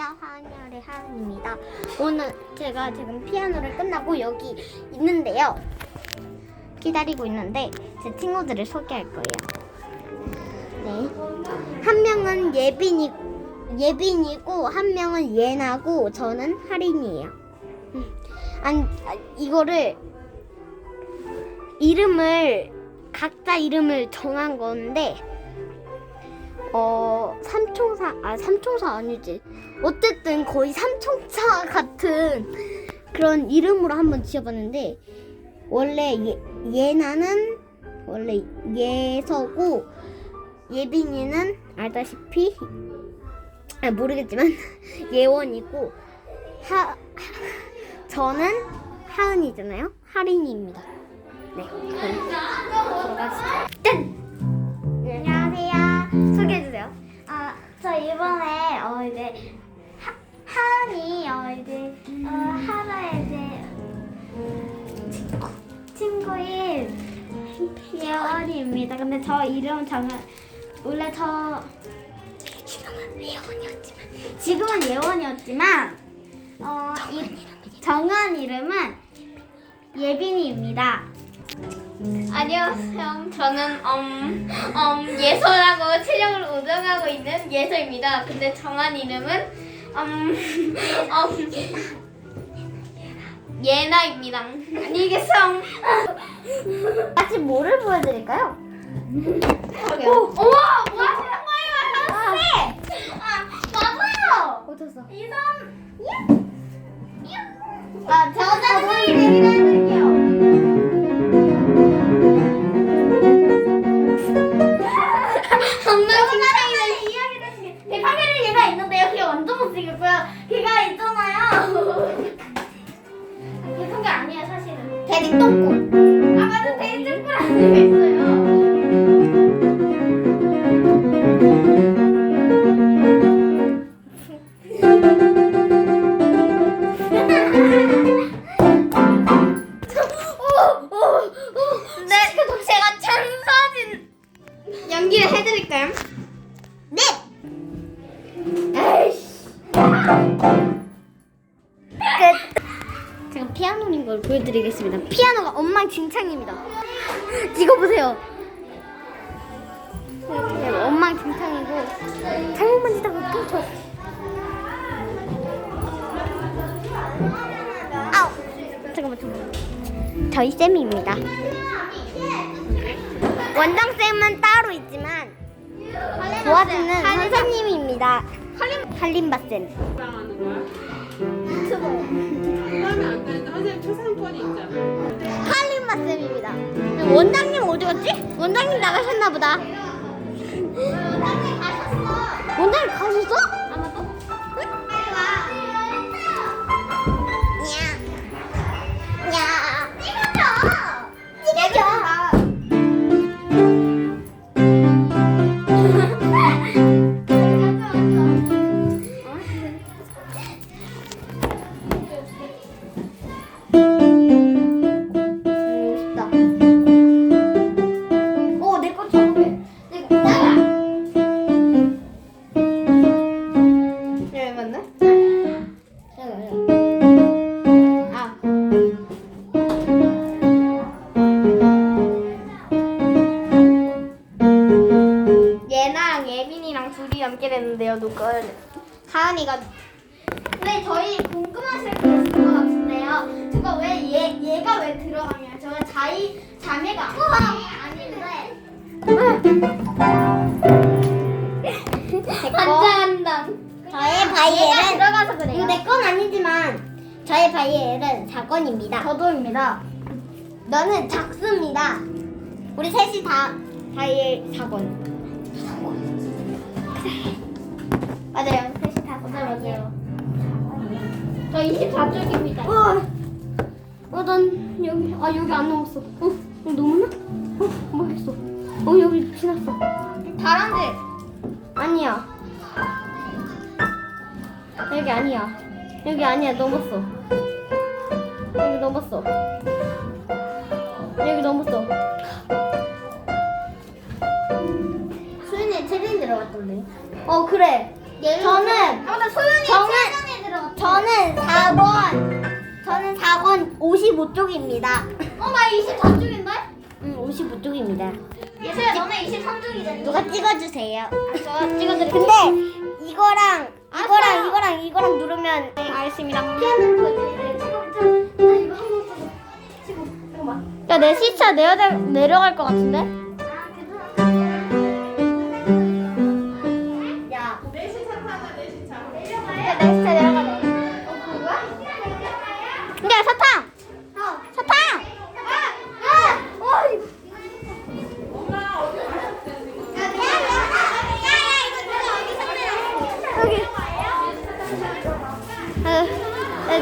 안녕하세요. 하은열의 하은입니다. 오늘 제가 지금 피아노를 끝나고 여기 있는데요. 기다리고 있는데 제 친구들을 소개할 거예요. 네. 한 명은 예빈이 예빈이고 한 명은 예나고 저는 하린이에요. 음. 이거를 이름을 각자 이름을 정한 건데 어 삼총사 아 삼총사 아니지. 어쨌든 거의 삼총사 같은 그런 이름으로 한번 지어봤는데 원래 예, 예나는 원래 예서고 예빈이는 알다시피 아 모르겠지만 예원이고 하, 하 저는 하은이잖아요. 하린이입니다. 네 그럼 들어가시죠 짠 어 이제 하, 하은이 어 이제 어 하나의 이제 친구 친구인 예원이입니다. 근데 저 이름 정말 원래 저 지금은 예원이었지만 지금은 예원이었지만 어 이, 정한 이름은 예빈이입니다. 안녕하세요. 저는 음, 음, 예서라고 체력을 운영하고 있는 예서입니다. 근데 정한 이름은 음, 음, 예나입니다. 안녕히 계세요. 같이 뭐를 보여드릴까요? 오, 우와, 뭐 하시는 거예요, 아저씨? 아, 맞아요. 어땠어? 이선. 아, 저 선생님 얘기를 네, 그럼 제가 찬사진 연기를 해드릴까요? 네. 에이씨. 끝. 제가 피아노인 걸 보여드리겠습니다. 피아노가 엉망진창입니다. 이거 보세요. 이렇게 엉망진창이고 잘못 만지다가 끊겨. 아우. 잠깐만 잠깐만. 저희 쌤입니다. 원장 쌤은 따로 있지만 도와주는 선생님입니다. 할림바 쌤. 할림바 쌤입니다. 원장님 어디 갔지? 원장님 나가셨나 보다. 원장님 가셨어. 원장님 가셨어? 아. 얘랑 예빈이랑 둘이 남게 됐는데요, 누가 하은이가. 근데 저희 궁금하실 게 있을 것 같은데요. 저거 왜 얘, 얘가 왜 들어가냐? 저거 자이, 자매가 아닌데. 한다, 한다. 저의 바이엘은 들어가서 그래요. 이거 내건 아니지만 저의 바이엘은 4건입니다. 저도입니다. 너는 작습니다. 우리 셋이 다 바이엘 4건. 맞아요. 셋이 다 맞아요. 저 24쪽입니다. 어, 어, 난 여기, 아, 여기 안 넘었어. 어, 여기 넘었나? 어, 모르겠어. 어, 여기 지났어. 다람쥐. 아니야. 여기 아니야. 여기 아니야. 넘었어. 여기 넘었어. 여기 넘었어. 소윤이 체린이 들어갔던데. 어 그래. 저는 아, 소윤이 저는- 저는 4번. 저는 4번 55쪽입니다. 어나 24쪽인데? 음 55쪽입니다. 예슬아 너네 23쪽이잖아. 누가 찍어주세요. 저 찍어드릴게. 근데 이거랑 이거랑. 이거랑 이거랑 누르면 알겠습니다. 피하는 거지. 야, 내 시차 내려, 내려갈 것 같은데? 야, 내 시차 타자 내 시차. 야, 내 시차 내려가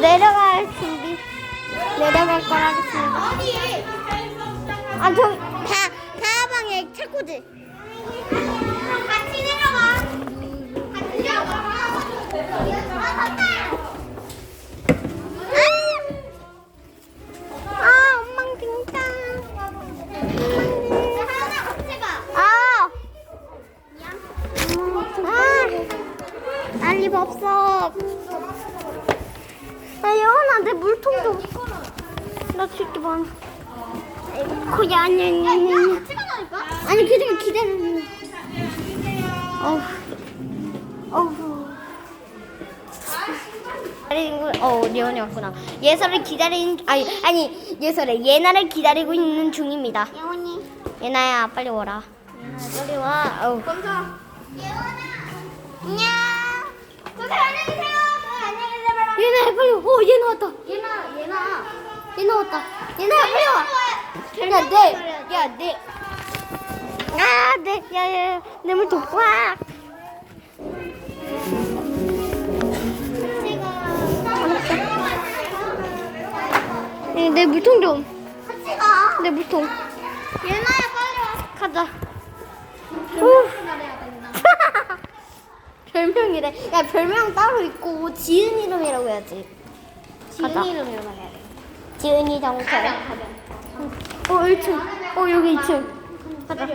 내려갈 준비. 내려갈 거라겠습니다. 아, 저기. 다 다방에 차코지. 같이 내려가. 같이 내려가. 아니, 아니, 아니. 아니. 찍어놓을까? 아니, 기다려, 기다려. 어우, 어우. 기다리는 거, 어, 예원이 왔구나. 예설을 기다리는, 아니, 아니, 예설의 예나를 기다리고 있는 중입니다. 예원이. 예나야, 빨리 와라. 예나야, 빨리 와. 어우. 먼저. 안녕. 선생님 안녕히 계세요. 안녕히 계세요. 예나야, 빨리 와. 어, 예나 왔다. 얘나. 예나 왔다. 예나야, 빨리 와. 야, 내, 야, 내. 아, 내, 야, 야, 야, 내 물통 꽉. 예, 내 물통 좀. 같이 가. 내 물통. 얘나야 빨리 와. 가자. 후. 기다려야 된다. 별명이래. 야, 별명 따로 있고, 지은 이름이라고 해야지. 지은 가자. 이름으로 해야 돼. 지은이 정철. 어, 1층. 어, 여기 2층. 가자.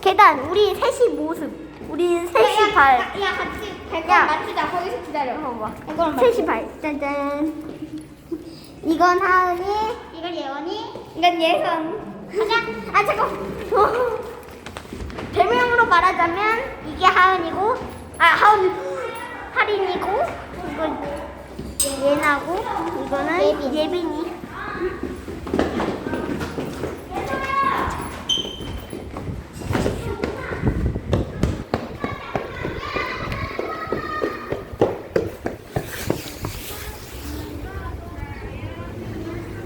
계단, 우리 셋이 모습. 우리 셋이 발. 야 같이 야. 발권 맞추자. 거기서 기다려. 봐봐. 맞. 셋이 발. 짜잔. 이건 하은이. 이건 예원이. 이건 예선. 가자. 아, 잠깐. 어. 별명으로 말하자면, 이게 하은이고, 아, 하은, 할인이고, 이건 예나고, 이거는 예빈이.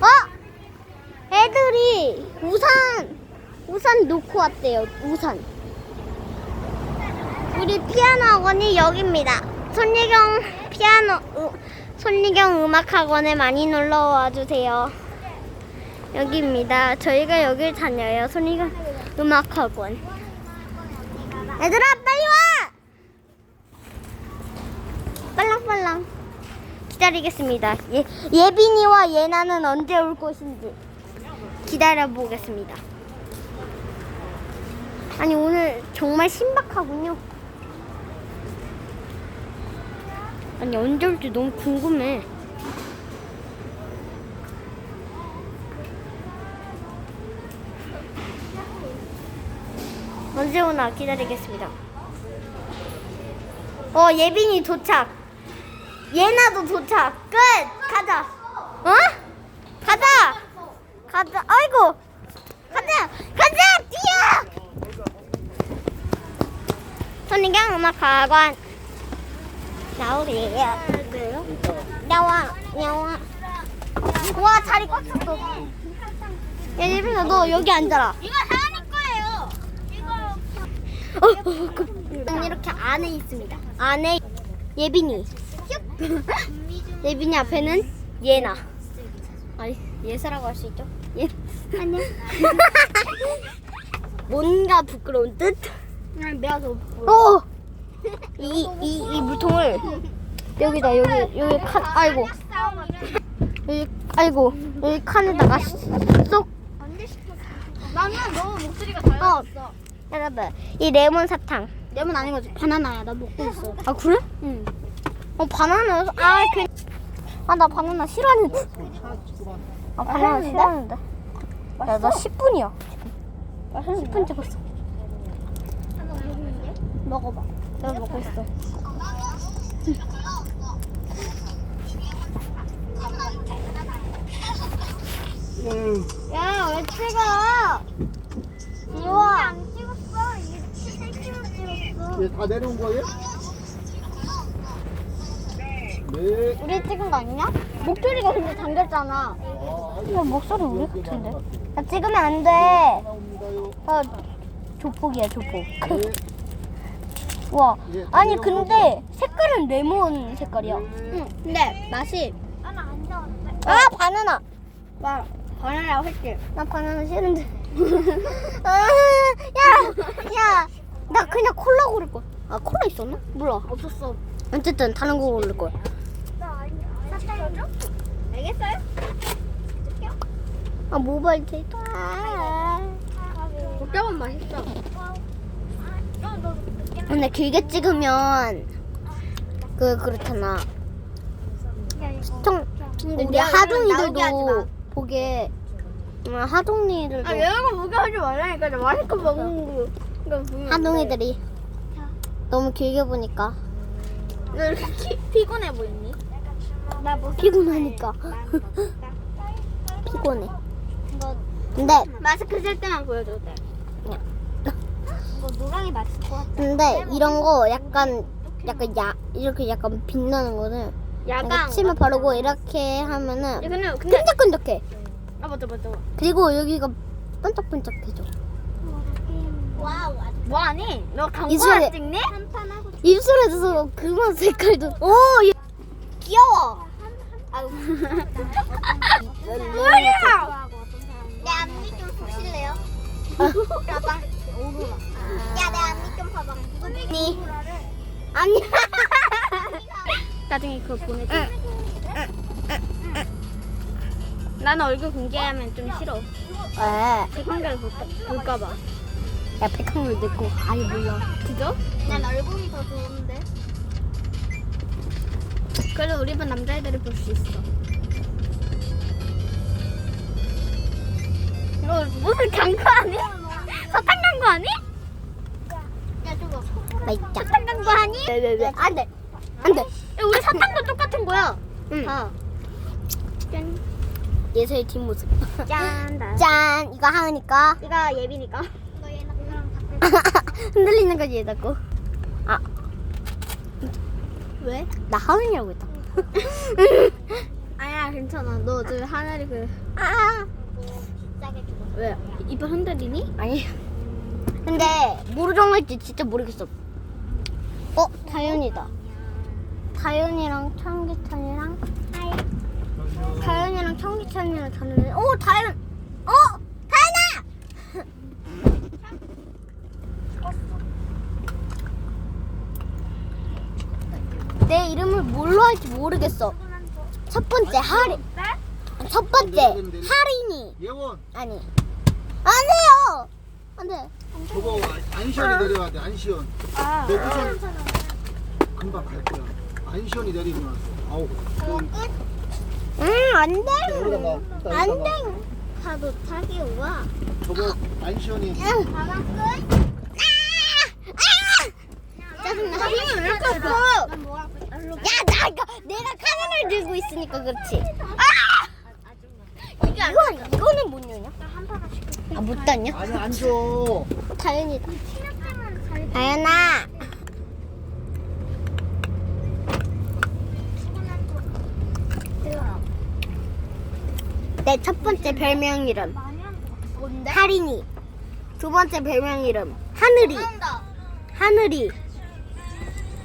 어? 애들이 우산 우산 놓고 왔대요. 우산. 우리 피아노 학원이 여기입니다. 손예경 피아노 으, 손예경 음악 학원에 많이 놀러 와 주세요. 여기입니다. 저희가 여길 다녀요. 손예경 음악 학원. 얘들아 빨리 와! 빨랑빨랑 기다리겠습니다. 예, 예빈이와 예나는 언제 올 것인지 기다려 보겠습니다. 아니 오늘 정말 신박하군요. 아니 언제 올지 너무 궁금해. 언제 오나 기다리겠습니다. 어 예빈이 도착. 예나도 도착. 끝. 가자. 어? 가자. 가자. 아이고. 가자. 가자. 뛰어. 손희경 음악학원 나오래요. 나와. 나와. 와 자리 꽉 찼어. 야 예빈아 너 여기 앉아라. 이거 하은이 거예요. 이거. 어, 어, 그, 이렇게 안에 있습니다. 안에 예빈이. 예빈이 앞에는 예나. 아니 예사라고 할 수 있죠? 예. 안녕. 뭔가 부끄러운 내가. 부끄러워. 어. 이이 이 물통을 여기다 여기 여기 칸 아이고 여기 아이고 여기 칸에다가 쏙 나는 너무 목소리가 어. 달라졌어. 여러분 이 레몬 사탕 레몬 아닌 거지. 바나나야. 나 먹고 있어. 아 그래? 응. 어 바나나 아그아나 바나나 싫어하는 아, 바나나 싫어하는데. 야, 나 10분이야. 10분 찍었어. 먹어봐. 내가 먹고 있어. 야, 왜 찍어? 지워. 안 찍었어. 이렇게 찍었어. 예, 다 내려온 거예요? 네. 우리 찍은 거 아니냐? 목소리가 근데 잠겼잖아. 아, 야, 목소리 우리 같은데. 나 찍으면 안 돼. 나옵니다요. 어, 조폭이야, 조폭. 네. 와, 예, 다 아니 근데 색깔은 레몬 색깔이야. 네. 응, 근데 맛이. 아, 바나나. 나 바나나 할게. 나 바나나 싫은데. 아, 야, 야, 나 그냥 콜라 고를 걸. 아, 콜라 있었나? 몰라, 없었어. 어쨌든 다른 거 고를 걸. 알겠어요? 아, 모바일 데이터. 복잡한 맛있어. 근데 길게 찍으면 그 그렇잖아. 시청 우리 하동이들도 보게 음, 하동이들도 아 얘가 무게 하지 말라니까 나 마스크 먹는 거. 그러니까 하동이들이 너무 길게 보니까 너 이렇게 피- 피곤해 보이니? 피곤하니까 피곤해. 근데 마스크 쓸 때만 보여줘도 돼. 뭐 노랑이 맛있을 것 같아. 근데 이런 거 약간 약간 야 이렇게 약간 빛나는 거는 야광. 침을 바르고 이렇게 하면은 야, 근데 근데 끈적끈적해. 아 맞다 맞다. 그리고 여기가 반짝반짝해져. 와우. 뭐 하니? 너 광고 안 찍니? 입술에서 그만 색깔도. 오 얘- 귀여워. 뭐야? 내 앞니 좀 보실래요? 봐봐. 야, 내 앞니 좀 봐봐. 니. 아니. 나중에 그거 보내줘. 나는 얼굴 공개하면 좀 싫어. 왜? 백관계를 볼까, 볼까 봐. 야, 백항물 내거 아예 몰라. 그죠? 난 얼굴이 더 좋은데. 그래도 우리 반 남자애들이 볼수 있어. 이거 무슨 광고 아니? 사탕 광고 아니? 야, 저거. 맛있자. 사탕 광고 아니? 네네네. 안 돼. 안 돼. 야, 우리 사탕도 똑같은 거야. 응. 아. 짠. 예서의 뒷모습. 짠. 나. 짠. 이거 하으니까. 이거 예비니까. 흔들리는 거지, 얘 자꾸. 아, 왜? 나 하은이라고 했다. 아니야 괜찮아. 너 어차피 하늘이 그. 아. 왜? 이빨 흔들리니? 아니. 근데 뭐로 정할지 진짜 모르겠어. 어, 다현이다. 다현이랑 청기찬이랑 다현이랑 청기찬이랑 다현이. 오, 다현. 어, 다현아. 내 이름을 뭘로 할지 모르겠어. 첫 번째 하리. 첫 번째 하린이. 예원, 아니. 안 돼요. 안 돼. 저거 안시원이 내려와야 돼. 안시원. 아. 너 우선 금방 갈 거야. 안시원이 내리면 아우. 응, 안 돼. 안. 돼. 파도 타기 와. 저거. 아! 짜증나. 힘이 왜 이렇게 없어? 야, 나 이거 내가 카메라를 들고 있으니까 그렇지. 아! 이건 이거는 못 여냐? 아, 못 땄냐? 아니 안 줘. 다현이다. 다현아. 내첫 번째 별명 이름 뭔데? 하린이. 두 번째 별명 이름 하늘이. 하늘이.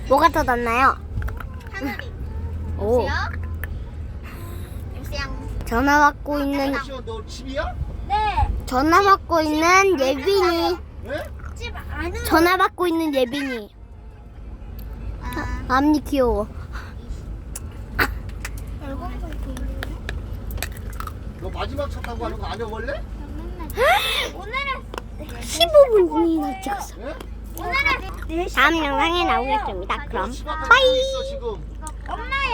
뭐가 더 낫나요? 하늘이. 오. 여보세요? 전화 받고 있는 안시원 너 집이야? 네. 전화 받고 있는 예빈이. 왜? 집 안은 전화 받고 있는 예빈이. 아, 앞니 귀여워. 너 마지막 차 타고 가는 거안 해볼래? 오늘은 15분이나 찍었어. 예? 오늘은 다음 영상에 나오겠습니다. 그럼 빠이. 있어 지금. 엄마